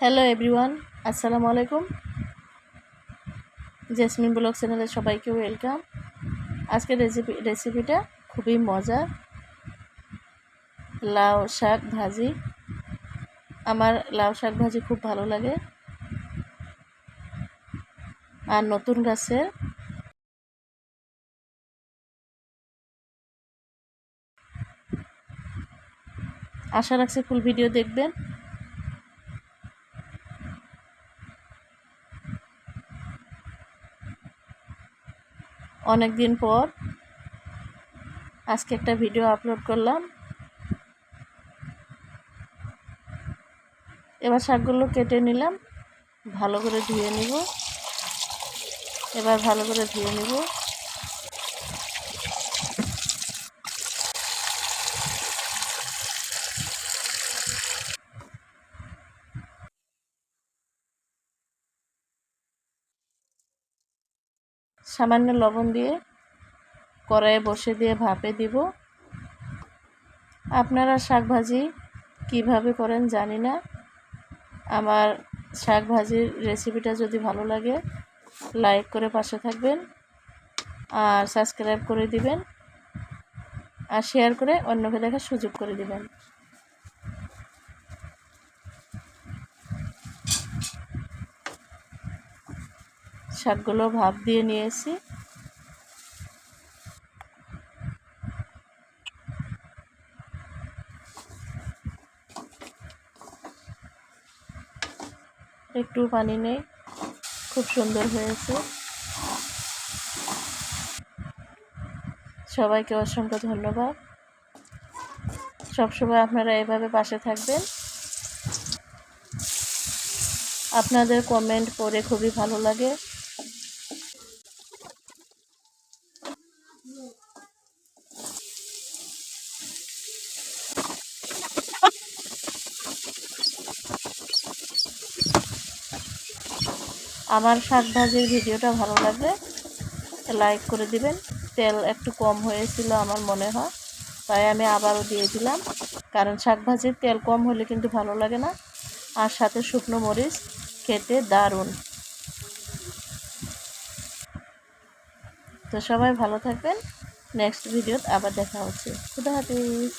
Hello everyone আসসালামু আলাইকুম jasmine blog চ্যানেলে সবাইকে ওয়েলকাম আজকের রেসিপি রেসিপিটা খুবই মজার। লাউ শাক ভাজি। আমার লাউ শাক ভাজি খুব ভালো লাগে। আর নতুন গাছের আশা রাখছি ফুল ভিডিও দেখবেন। অনেক দিন পর আজকে একটা ভিডিও আপলোড করলাম। এবার শাকগুলো কেটে নিলাম, ভালো করে ধুয়ে নিব। এবার ভালো করে ধুয়ে নিব। সামান্য লবণ দিয়ে কড়াইয়ে বসে দিয়ে ভাপে দিব। আপনারা শাক ভাজি কীভাবে করেন জানি না। আমার শাক ভাজির রেসিপিটা যদি ভালো লাগে, লাইক করে পাশে থাকবেন আর সাবস্ক্রাইব করে দিবেন আর শেয়ার করে অন্যকে দেখার সুযোগ করে দিবেন। শাকগুলো ভাপ দিয়ে নিয়েছি। একটু পানি নেই, খুব সুন্দর হয়েছে। সবাইকে অসংখ্য ধন্যবাদ। সবসময় আপনারা এভাবে পাশে থাকবেন। আপনাদের কমেন্ট পড়ে খুবই ভালো লাগে। আমার শাক ভাজির ভিডিওটা ভালো লাগলে লাইক করে দিবেন। তেল একটু কম হয়েছিল আমার মনে হয়, তাই আমি আবারও দিয়ে দিলাম। কারণ শাক ভাজির তেল কম হলে কিন্তু ভালো লাগে না। আর সাথে শুকনো মরিচ খেতে দারুণ। তো সবাই ভালো থাকবেন। নেক্সট ভিডিওতে আবার দেখা হচ্ছে। খুদা হাফিজ।